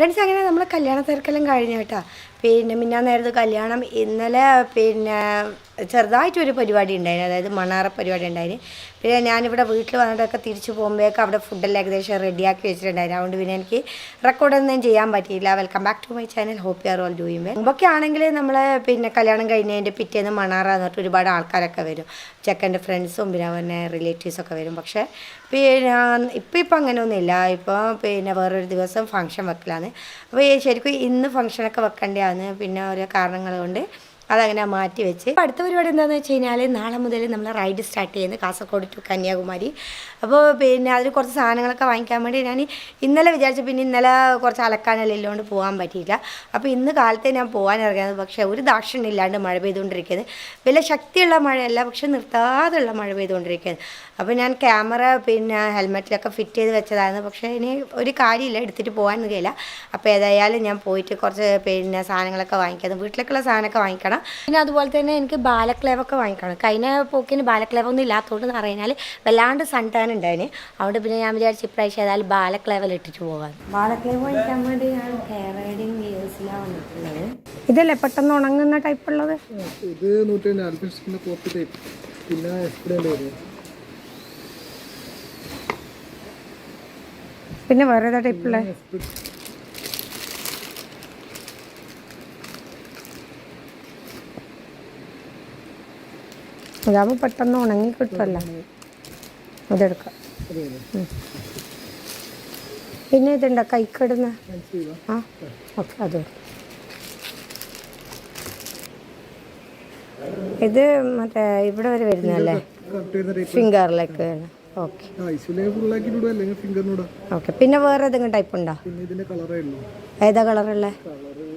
Friends അങ്ങനെ നമ്മൾ കല്യാണ തിരക്കെല്ലാം കഴിഞ്ഞു കേട്ടോ. പിന്നെ മിന്നാന്നേരത്ത് കല്യാണം ഇന്നലെ പിന്നെ ചെറുതായിട്ടൊരു പരിപാടി ഉണ്ടായിരുന്നു അതായത് മണാറ പരിപാടി ഉണ്ടായിരുന്നു പിന്നെ ഞാനിവിടെ വീട്ടിൽ വന്നിട്ടൊക്കെ തിരിച്ചു പോകുമ്പോഴേക്ക് അവിടെ ഫുഡെല്ലാം ഏകദേശം റെഡിയാക്കി വെച്ചിട്ടുണ്ടായിരുന്നു. അതുകൊണ്ട് പിന്നെ എനിക്ക് റെക്കോർഡൊന്നും ചെയ്യാൻ പറ്റിയില്ല. Welcome back to my channel hope you are all doing മുമ്പൊക്കെ ആണെങ്കിൽ നമ്മൾ പിന്നെ കല്യാണം കഴിഞ്ഞതിന്റെ പിറ്റേന്ന് മണാറ എന്നിട്ട് ഒരുപാട് ആൾക്കാരൊക്കെ വരും. ചെക്കന്റെ ഫ്രണ്ട്സും പിന്നെ അവരുടെ റിലേറ്റീവ്സൊക്കെ വരും. പക്ഷേ പിന്നെ ഇപ്പം ഇപ്പം അങ്ങനെയൊന്നുമില്ല ഇപ്പോൾ പിന്നെ വേറൊരു ദിവസം ഫംഗ്ഷൻ വെക്കലാണ്. അപ്പോൾ ശരിക്കും ഇന്ന് ഫംഗ്ഷനൊക്കെ വെക്കേണ്ടതാണ് പിന്നെ ഓരോ കാരണങ്ങൾ കൊണ്ട് അതങ്ങനെ മാറ്റി വെച്ച്. അടുത്ത പരിപാടി എന്താണെന്ന് വെച്ച് കഴിഞ്ഞാൽ നാളെ മുതൽ നമ്മൾ റൈഡ് സ്റ്റാർട്ട് ചെയ്യുന്നത് കാസർഗോഡ് ടു കന്യാകുമാരി. അപ്പോൾ പിന്നെ അതിൽ കുറച്ച് സാധനങ്ങളൊക്കെ വാങ്ങിക്കാൻ വേണ്ടി ഞാൻ ഇന്നലെ വിചാരിച്ചു. പിന്നെ ഇന്നലെ കുറച്ച് അലക്കാനെല്ലാം ഇല്ലോണ്ട് പോകാൻ പറ്റിയില്ല. അപ്പോൾ ഇന്ന് കാലത്തെ ഞാൻ പോകാൻ ഇറങ്ങിയത്. പക്ഷേ ഒരു ദാക്ഷിണ്യം ഇല്ലാണ്ട് മഴ പെയ്തുകൊണ്ടിരിക്കുന്നത്. വലിയ ശക്തിയുള്ള മഴയല്ല പക്ഷെ നിർത്താതെയുള്ള മഴ പെയ്തുകൊണ്ടിരിക്കുന്നത്. അപ്പോൾ ഞാൻ ക്യാമറ പിന്നെ ഹെൽമെറ്റിലൊക്കെ ഫിറ്റ് ചെയ്ത് വെച്ചതായിരുന്നു. പക്ഷേ ഇനി ഒരു കാര്യമില്ല എടുത്തിട്ട് പോകാൻ കഴിയില്ല. അപ്പോൾ ഏതായാലും ഞാൻ പോയിട്ട് കുറച്ച് പിന്നെ സാധനങ്ങളൊക്കെ വാങ്ങിക്കാം വീട്ടിലേക്കുള്ള സാധനമൊക്കെ വാങ്ങിക്കണം. പിന്നെ അതുപോലെ തന്നെ എനിക്ക് ബാലക്ലേവൊക്കെ വാങ്ങിക്കണം. കഴിഞ്ഞ പോക്കിന് ബാലക്ലേവൊന്നും ഇല്ലാത്തതുകൊണ്ട് എന്ന് പറഞ്ഞാൽ വല്ലാണ്ട് സൺ ടാൻ ഉണ്ടായിന്. അതുകൊണ്ട് പിന്നെ ഞാൻ വിചാരിച്ചു ഇപ്രാവശ്യം ഏതായാലും ബാലക്ലേവൽ ഇട്ടിട്ട് പോകാൻ ബാലക്ലേവ് വാങ്ങിക്കാൻ വേണ്ടി ഞാൻ കേരളയും വ്യൂസിലാണ് വന്നിട്ടുള്ളത്. ഇതല്ലേ പെട്ടെന്ന് ഉണങ്ങുന്ന ടൈപ്പ് ഉള്ളത്? ഇത് നൂറ്റി ടൈപ്പ് പിന്നെ പിന്നെ വേറെ ഏതാ ടൈപ്പ് ഉള്ളത് അതാകുമ്പോൾ പെട്ടെന്ന് ഉണങ്ങി കിട്ടുമല്ലോ അതെടുക്കാം. പിന്നെ ഇതുണ്ടോ? കൈക്കിടുന്ന? ആ ഓക്കെ അത് ഇത് മറ്റേ ഇവിടെ വരെ വരുന്നല്ലേ ഫിംഗറിലേക്ക് ഓക്കെ. പിന്നെ വേറെ ഏതെങ്കിലും ടൈപ്പ് ഉണ്ടോ? ഏതാ കളറുള്ള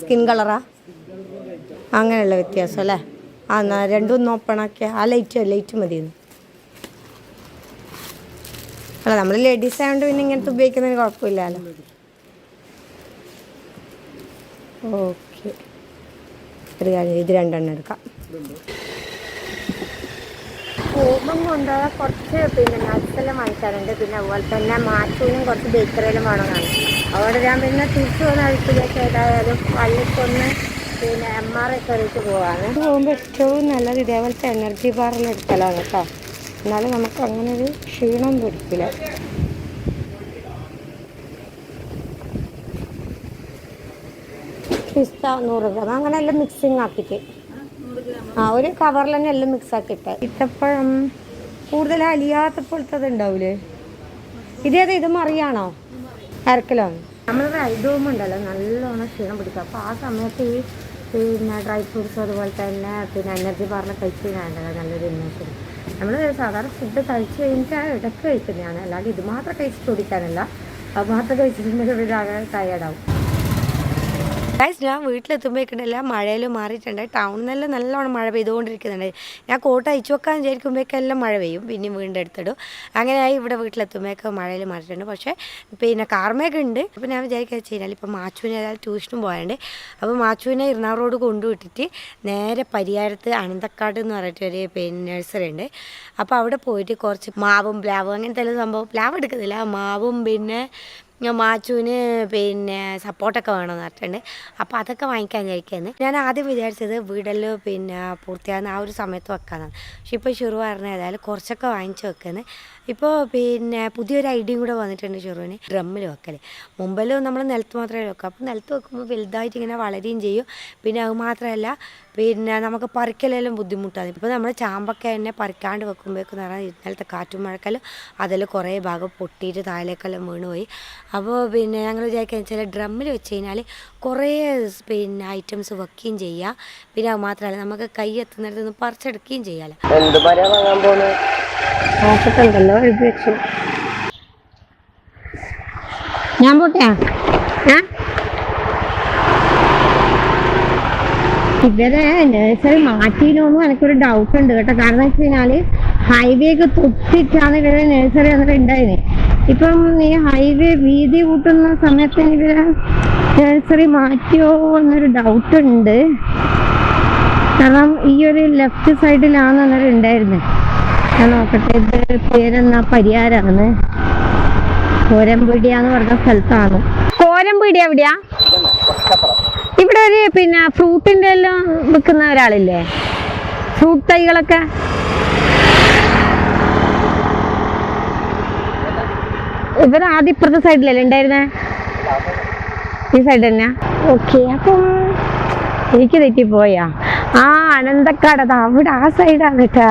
സ്കിൻ കളറാ അങ്ങനെയുള്ള വ്യത്യാസം അല്ലേ? ആ എന്നാ രണ്ടും ആക്കിയ. ആ ലൈറ്റ് ലൈറ്റ് മതി ഇന്ന്. അല്ല നമ്മൾ ലേഡീസ് ആയതുകൊണ്ട് പിന്നെ ഇങ്ങനത്തെ ഉപയോഗിക്കുന്നതിന് കുഴപ്പമില്ലല്ലോ. ഓക്കെ ഒരു കാര്യം ഇത് രണ്ടെണ്ണം എടുക്കാം. പോകുമ്പം കൊണ്ടുപോയാൽ കുറച്ച് പിന്നെ നട്ട്സെല്ലാം വാങ്ങിക്കാറുണ്ട്. പിന്നെ അതുപോലെ തന്നെ മാച്ചൂനും കുറച്ച് ബേക്കറിയിലും വേണമെന്നാണ്. അതുകൊണ്ട് ഞാൻ പിന്നെ തിരിച്ചു പോകുന്ന വഴിക്കിലേക്ക് ഏതായാലും പള്ളിക്കൊന്ന് പിന്നെ എം ആർ ഐ കയറിയിട്ട് പോവാണ്. പോകുമ്പോൾ ഏറ്റവും നല്ലത് ഇതേപോലത്തെ എനർജി ബാറിൽ എടുക്കലാണ് കേട്ടോ എന്നാലും നമുക്ക് അങ്ങനെ ഒരു ക്ഷീണം പിടിക്കില്ല പിസ്ത നൂറ് ഗ്രാം അങ്ങനെ എല്ലാം മിക്സിങ് ആക്കിയിട്ട്. ആ ഒരു കവറിൽ തന്നെ എല്ലാം മിക്സ് ആക്കിയിട്ട്. ഇത്തപ്പഴം കൂടുതൽ അലിയാത്തപ്പോഴത്തെ ഉണ്ടാവൂലേ? ഇതേതാ ഇത് മറിയാണോ? അരക്കലോ? നമ്മൾ റൈഡോം ഉണ്ടല്ലോ നല്ലോണം ക്ഷീണം പിടിക്കും. അപ്പോൾ ആ സമയത്ത് ഈ പിന്നെ ഡ്രൈ ഫ്രൂട്ട്സ് അതുപോലെ തന്നെ പിന്നെ എനർജി ബാറിനെ കഴിച്ച് കഴിഞ്ഞാൽ നല്ലൊരു ഉന്മേഷം നമ്മൾ സാധാരണ ഫുഡ് കഴിച്ച് കഴിഞ്ഞിട്ട് ഇടയ്ക്ക് കഴിക്കുന്നതാണ്. അല്ലാണ്ട് ഇത് മാത്രം കഴിച്ച് കുടിക്കാനല്ല അത് മാത്രം കഴിച്ചിട്ടുണ്ടെങ്കിൽ ഒരു ടയേർഡാവും ഗൈസ് ഞാൻ വീട്ടിലെത്തുമ്പോഴേക്കുണ്ടല്ല മഴയിൽ മാറിയിട്ടുണ്ട്. ടൗണിൽ നിന്നെല്ലാം നല്ലോണം മഴ പെയ്തുകൊണ്ടിരിക്കുന്നുണ്ട്. ഞാൻ കോട്ട് അയച്ചു വെക്കാൻ വിചാരിക്കുമ്പോഴേക്കെല്ലാം മഴ പെയ്യും. പിന്നെ വീണ്ടും എടുത്തിടും. അങ്ങനെയായി ഇവിടെ വീട്ടിലെത്തുമ്പോഴേക്ക് മഴയിൽ മാറിയിട്ടുണ്ട്. പക്ഷേ പിന്നെ കാർമേഘ ഉണ്ട്. അപ്പോൾ ഞാൻ വിചാരിക്കുക വെച്ച് കഴിഞ്ഞാൽ ഇപ്പോൾ മാച്ചുവിനെ ഏതായാലും ട്യൂഷനും പോയാണ്ട് അപ്പോൾ മാച്ചുവിനെ റോഡ് കൊണ്ടുവിട്ടിട്ട് നേരെ പരിയാരത്ത് അനന്തക്കാട് എന്ന് പറഞ്ഞിട്ട് ഒരു പിന്നെ നഴ്സറി ഉണ്ട്. അപ്പോൾ അവിടെ പോയിട്ട് കുറച്ച് മാവും പ്ലാവും അങ്ങനത്തെ എല്ലാം സംഭവം. പ്ലാവ് എടുക്കുന്നില്ല. മാവും പിന്നെ ഞാൻ മാച്ചുവിന് പിന്നെ സപ്പോർട്ടൊക്കെ വേണമെന്ന് പറഞ്ഞിട്ടുണ്ട്. അപ്പോൾ അതൊക്കെ വാങ്ങിക്കാൻ വിചാരിക്കുന്നത് ഞാൻ ആദ്യം വിചാരിച്ചത് വീടെല്ലാം പിന്നെ പൂർത്തിയാകുന്ന ആ ഒരു സമയത്ത് വെക്കാമെന്നാണ് പക്ഷെ ഇപ്പോൾ ഷുറു പറഞ്ഞ ഏതായാലും കുറച്ചൊക്കെ വാങ്ങിച്ച് വെക്കുന്നത് ഇപ്പോൾ പിന്നെ പുതിയൊരു ഐഡിയയും കൂടെ വന്നിട്ടുണ്ട് ഷുറുവിന്. ഡ്രമ്മിൽ വെക്കൽ മുമ്പെല്ലാം നമ്മൾ നിലത്ത് മാത്രമേ വെക്കൂ. അപ്പോൾ നിലത്ത് വെക്കുമ്പോൾ വലുതായിട്ട് ഇങ്ങനെ വളരുകയും ചെയ്യും. പിന്നെ അത് മാത്രമല്ല പിന്നെ നമുക്ക് പറിക്കലെല്ലാം ബുദ്ധിമുട്ടാണ്. ഇപ്പോൾ നമ്മൾ ചാമ്പക്ക എണ്ണ പറിക്കാണ്ട് വെക്കുമ്പോഴേക്കെന്ന് പറഞ്ഞാൽ ഇന്നലത്തെ കാറ്റും മഴക്കെല്ലാം അതിൽ കുറേ ഭാഗം പൊട്ടിയിട്ട് താഴേക്കെല്ലാം വീണുപോയി. അപ്പോൾ പിന്നെ ഞങ്ങൾ വിചാരിക്കുക വെച്ചാൽ ഡ്രമ്മിൽ വെച്ച് കഴിഞ്ഞാൽ കുറേ പിന്നെ ഐറ്റംസ് വെക്കുകയും ചെയ്യാം. പിന്നെ അത് മാത്രമല്ല നമുക്ക് കൈ എത്തുന്നിടത്ത് നിന്ന് പറിച്ചെടുക്കുകയും ചെയ്യാമല്ലോ എന്ത് വാങ്ങാൻ പോണ്? നോക്കട്ടുണ്ടല്ലോ എഴുതി വെച്ചു ഞാൻ പോട്ടെ? ഏ? ഇവരെ നഴ്സറി മാറ്റിയിനോന്നും എനിക്കൊരു ഡൗട്ട് ഉണ്ട് കേട്ടോ. കാരണം വെച്ച് കഴിഞ്ഞാൽ ഹൈവേ ഒക്കെ തൊട്ടിട്ടാണ് ഇവരെ നഴ്സറി വന്നിട്ട് ഉണ്ടായത് ഇപ്പം ഈ ഹൈവേ വീതി കൂട്ടുന്ന സമയത്ത് ഇവരെ നഴ്സറി മാറ്റിയോ എന്നൊരു ഡൗട്ട് ഉണ്ട്. കാരണം ഈ ഒരു ലെഫ്റ്റ് സൈഡിലാണ് അന്നേരം ഉണ്ടായിരുന്നത് ഞാൻ നോക്കട്ടെ ഇത് പേരെന്നാ പരിയാരാണ്. കോരമ്പടിയാന്ന് പറഞ്ഞ സ്ഥലത്താണ്. കോരമ്പീടിയ എവിടെയാ? ഇവിടെ ഒരു പിന്നെ ഫ്രൂട്ടിന്റെ എല്ലാം വിൽക്കുന്ന ഒരാളില്ലേ? ഫ്രൂട്ട് തൈകളൊക്കെ? ഇവർ ആദ്യം ഇപ്പുറത്തെ സൈഡിലല്ലേ ഉണ്ടായിരുന്നേ? ഈ സൈഡ് തന്നെ ഓക്കെ അപ്പം എനിക്ക് തെറ്റിപ്പോയാ ആ അനന്തക്കാട് അതാ അവിടെ ആ സൈഡാണ് കേട്ടാ.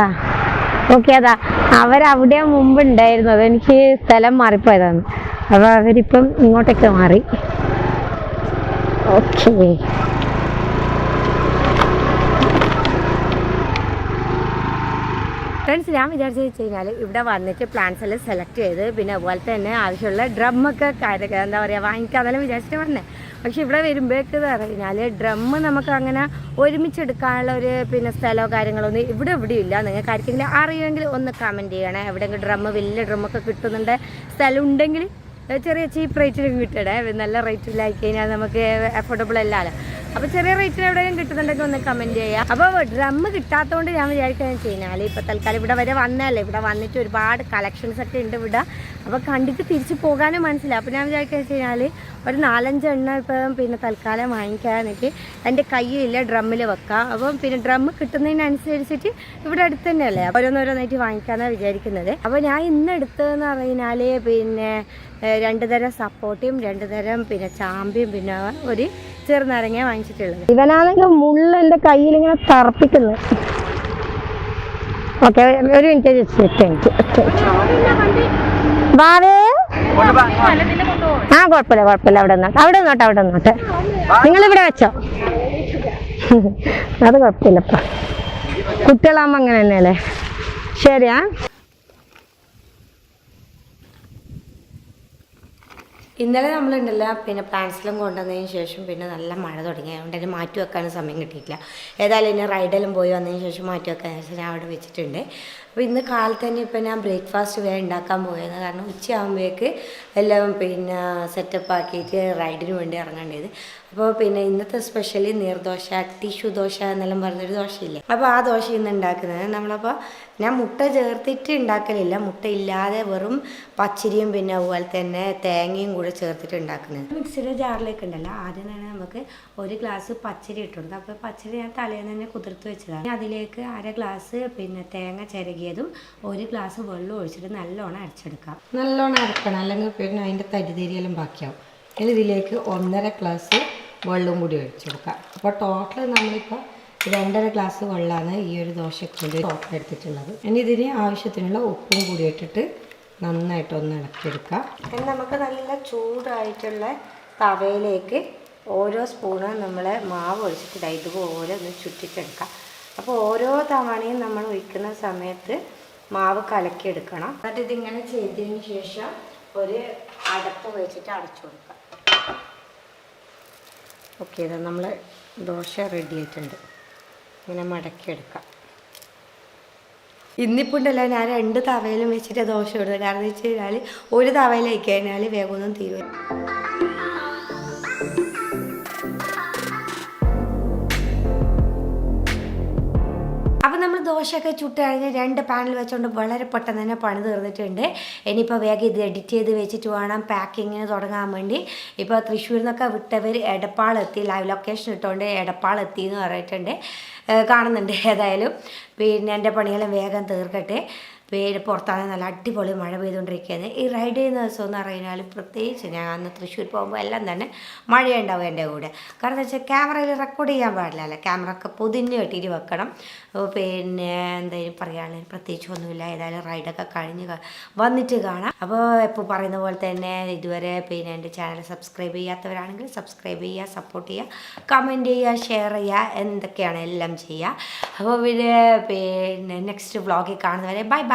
ഓക്കെ അതാ അവരവിടെ മുമ്പ് ഉണ്ടായിരുന്നു എനിക്ക് സ്ഥലം മാറിപ്പോയതാണ്. അപ്പൊ അവരിപ്പം ഇങ്ങോട്ടൊക്കെ മാറി. ഓക്കെ ഫ്രണ്ട്സ് ഞാൻ വിചാരിച്ചു വെച്ച് കഴിഞ്ഞാൽ ഇവിടെ വന്നിട്ട് പ്ലാന്റ്സ് എല്ലാം സെലക്ട് ചെയ്ത് പിന്നെ അതുപോലെ തന്നെ ആവശ്യമുള്ള ഡ്രമ്മൊക്കെ കാര്യമൊക്കെ എന്താ പറയുക വാങ്ങിക്കാന്നെല്ലാം വിചാരിച്ചിട്ട് വന്നേ. പക്ഷെ ഇവിടെ വരുമ്പോഴേക്ക് പറഞ്ഞു കഴിഞ്ഞാൽ ഡ്രമ്മ് നമുക്ക് അങ്ങനെ ഒരുമിച്ചെടുക്കാനുള്ള ഒരു പിന്നെ സ്ഥലമോ കാര്യങ്ങളൊന്നും ഇവിടെ എവിടെയും ഇല്ല. നിങ്ങൾക്ക് ആർക്കെങ്കിലും അറിയുമെങ്കിൽ ഒന്ന് കമന്റ് ചെയ്യണേ. എവിടെയെങ്കിലും ഡ്രമ്മ് വലിയ ഡ്രമ്മൊക്കെ കിട്ടുന്നുണ്ട് സ്ഥലം ഉണ്ടെങ്കിൽ ചെറിയ ചീപ്പ് റേറ്റിൽ കിട്ടണേ നല്ല റേറ്റിലായി കഴിഞ്ഞാൽ നമുക്ക് അഫോർഡബിൾ അല്ലല്ലോ അപ്പോൾ ചെറിയ റേറ്റിൽ എവിടെയും കിട്ടുന്നുണ്ടെങ്കിൽ ഒന്ന് കമന്റ് ചെയ്യാം. അപ്പോൾ ഡ്രം കിട്ടാത്തതുകൊണ്ട് ഞാൻ വിചാരിക്കുന്നത് ചെയ്യുന്നത് ഇപ്പോൾ തൽക്കാലം ഇവിടെ വരെ വന്നല്ലേ ഇവിടെ വന്നിട്ട് ഒരുപാട് കളക്ഷൻസ് ഒക്കെ ഉണ്ട് ഇവിടെ. അപ്പോൾ കണ്ടിട്ട് തിരിച്ചു പോകാനും മനസ്സിലായി. അപ്പോൾ ഞാൻ വിചാരിക്കുന്നത് കഴിഞ്ഞാൽ ഒരു നാലഞ്ച് എണ്ണ ഇപ്പം പിന്നെ തൽക്കാലം വാങ്ങിക്കാന്നിട്ട് എന്റെ കയ്യിലില്ല ഡ്രമ്മിൽ വെക്കാം. അപ്പം പിന്നെ ഡ്രം കിട്ടുന്നതിനനുസരിച്ചിട്ട് ഇവിടെ അടുത്ത് തന്നെയല്ലേ ഓരോന്നോരോന്നായിട്ട് വാങ്ങിക്കാമെന്നാണ് വിചാരിക്കുന്നത്. അപ്പോൾ ഞാൻ ഇന്ന് എടുത്തതെന്ന് പറഞ്ഞാൽ പിന്നെ രണ്ട് തരം സപ്പോർട്ടിയും രണ്ട് തരം പിന്നെ ചാമ്പിയും പിന്നെ ഒരു ചെറുനാരങ്ങ വാങ്ങിച്ചിട്ടുള്ളത്. ഇവനാണെങ്കിൽ മുള്ള എന്റെ കയ്യിൽ ഇങ്ങനെ തറപ്പിക്കുന്നു. ഓക്കെ ഒരു മിനിറ്റ് ബാവേ ആ കുഴപ്പമില്ല കുഴപ്പമില്ല. അവിടെ നിന്നോട്ടെ അവിടെ നിന്നോട്ടെ അവിടെ നിന്നോട്ടെ. നിങ്ങൾ ഇവിടെ വെച്ചോ? അത് കുഴപ്പമില്ലപ്പ. കുട്ടികളാകുമ്പോൾ അങ്ങനെ തന്നെയല്ലേ? ശരിയാ? ഇന്നലെ നമ്മൾ നമ്മളുണ്ടല്ല പിന്നെ പ്ലാൻസിലും കൊണ്ടുവന്നതിന് ശേഷം പിന്നെ നല്ല മഴ തുടങ്ങി. അതുകൊണ്ട് തന്നെ മാറ്റി വെക്കാനും സമയം കിട്ടിയിട്ടില്ല. ഏതായാലും ഇനി റൈഡെല്ലാം പോയി വന്നതിന് ശേഷം മാറ്റി വെക്കാൻ ശേഷം ഞാൻ അവിടെ വെച്ചിട്ടുണ്ട്. അപ്പോൾ ഇന്ന് കാലത്ത് തന്നെ ഇപ്പം ഞാൻ ബ്രേക്ക്ഫാസ്റ്റ് വേഗം ഉണ്ടാക്കാൻ പോയത് കാരണം ഉച്ചയാകുമ്പോഴേക്ക് എല്ലാം പിന്നെ സെറ്റപ്പ് ആക്കിയിട്ട് റൈഡിന് വേണ്ടി ഇറങ്ങേണ്ടത് അപ്പോൾ പിന്നെ ഇന്നത്തെ സ്പെഷ്യലി നീർദോശ ടിഷ്യൂ ദോശ എന്നെല്ലാം പറഞ്ഞൊരു ദോശയില്ലേ? അപ്പോൾ ആ ദോശ ഇന്ന് ഉണ്ടാക്കുന്നത് നമ്മളപ്പോൾ ഞാൻ മുട്ട ചേർത്തിട്ട് ഉണ്ടാക്കലില്ല മുട്ട ഇല്ലാതെ വെറും പച്ചരിയും പിന്നെ അതുപോലെ തന്നെ തേങ്ങയും കൂടെ ചേർത്തിട്ട് ഉണ്ടാക്കുന്നത് മിക്സിയുടെ ജാറിലേക്ക് ഉണ്ടല്ലോ ആദ്യം തന്നെ നമുക്ക് ഒരു ഗ്ലാസ് പച്ചരി ഇട്ട് അപ്പോൾ പച്ചരി ഞാൻ തലേന്ന് തന്നെ കുതിർത്ത് വെച്ചതാണ്. അതിലേക്ക് അര ഗ്ലാസ് പിന്നെ തേങ്ങ ചിരകിയതും ഒരു ഗ്ലാസ് വെള്ളം ഒഴിച്ചിട്ട് നല്ലോണം അരച്ചെടുക്കാം. നല്ലോണം അരക്കണം. അല്ലെങ്കിൽ പിന്നെ അതിന്റെ തരിതരിയെല്ലാം ബാക്കിയാവും. ഇനി ഇതിലേക്ക് ഒന്നര ഗ്ലാസ് വെള്ളവും കൂടി ഒഴിച്ചെടുക്കാം അപ്പോൾ ടോട്ടൽ നമ്മളിപ്പോൾ രണ്ടര ഗ്ലാസ് വെള്ളമാണ് ഈ ഒരു ദോശയ്ക്ക് വേണ്ടി ടോട്ടൽ എടുത്തിട്ടുള്ളത്. ഇനി ഇതിന് ആവശ്യത്തിനുള്ള ഉപ്പും കൂടി ഇട്ടിട്ട് നന്നായിട്ട് ഒന്ന് ഇളക്കിയെടുക്കാം. ഇനി നമുക്ക് നല്ല ചൂടായിട്ടുള്ള തവയിലേക്ക് ഓരോ സ്പൂണ് നമ്മൾ മാവ് ഒഴിച്ചിട്ട് ദാ ഇതുപോലെ ഒന്ന് ചുറ്റിച്ചെടുക്കാം അപ്പോൾ ഓരോ തവണയും നമ്മൾ ഒഴിക്കുന്ന സമയത്ത് മാവ് കലക്കിയെടുക്കണം. എന്നിട്ട് ഇതിങ്ങനെ ചെയ്തതിന് ശേഷം ഒരു അടപ്പ് വെച്ചിട്ട് അടച്ചു കൊടുക്കാം. ഓക്കെ ഇതാ നമ്മൾ ദോശ റെഡി ആയിട്ടുണ്ട്. ഇങ്ങനെ മടക്കിയെടുക്കാം. ഇന്നിപ്പോൾ ഉണ്ടല്ലോ ഞാൻ രണ്ട് തവയിലും വെച്ചിട്ട് ദോശ ഇടുന്നത്. കാരണം എന്ന് വെച്ച് കഴിഞ്ഞാൽ ഒരു തവയിലേക്ക് കഴിഞ്ഞാൽ വേഗമൊന്നും തീരും. ദോശയൊക്കെ ചുട്ട് കഴിഞ്ഞ് രണ്ട് പാനിൽ വെച്ചുകൊണ്ട് വളരെ പെട്ടെന്ന് തന്നെ പണി തീർന്നിട്ടുണ്ട്. ഇനിയിപ്പോൾ വേഗം ഇത് എഡിറ്റ് ചെയ്ത് വെച്ചിട്ട് വേണം പാക്കിങ്ങിന് തുടങ്ങാൻ വേണ്ടി. ഇപ്പോൾ തൃശ്ശൂരിൽ നിന്നൊക്കെ വിട്ടവർ എടപ്പാളെത്തി ലൈവ് ലൊക്കേഷൻ ഇട്ടുകൊണ്ട് എടപ്പാളെത്തി എന്ന് പറഞ്ഞിട്ടുണ്ട് കാണുന്നുണ്ട് ഏതായാലും. പിന്നെ എന്റെ പണികളും വേഗം തീർക്കട്ടെ. പേര് പുറത്താണ് നല്ല അടിപൊളി മഴ പെയ്തുകൊണ്ടിരിക്കുകയാണ്. ഈ റൈഡ് ചെയ്യുന്ന ദിവസം എന്ന് പറഞ്ഞാൽ പ്രത്യേകിച്ച് ഞാൻ അന്ന് തൃശ്ശൂർ പോകുമ്പോൾ എല്ലാം തന്നെ മഴയുണ്ടാവും എന്റെ കൂടെ. കാരണം എന്താ വെച്ചാൽ ക്യാമറയിൽ റെക്കോർഡ് ചെയ്യാൻ പാടില്ല അല്ലേ? ക്യാമറ ഒക്കെ പൊതിഞ്ഞ് കെട്ടിയിട്ട് വെക്കണം. പിന്നെ എന്തായാലും പറയാനുള്ളത് പ്രത്യേകിച്ച് ഒന്നുമില്ല. ഏതായാലും റൈഡൊക്കെ കഴിഞ്ഞ് വന്നിട്ട് കാണാം. അപ്പോൾ എപ്പോൾ പറയുന്ന പോലെ തന്നെ ഇതുവരെ പിന്നെ എന്റെ ചാനൽ സബ്സ്ക്രൈബ് ചെയ്യാത്തവരാണെങ്കിൽ സബ്സ്ക്രൈബ് ചെയ്യുക സപ്പോർട്ട് ചെയ്യുക കമന്റ് ചെയ്യുക ഷെയർ ചെയ്യുക എന്തൊക്കെയാണ് എല്ലാം ചെയ്യുക. അപ്പോൾ പിന്നെ പിന്നെ നെക്സ്റ്റ് വ്ളോഗിൽ കാണുന്നവരെ bye bye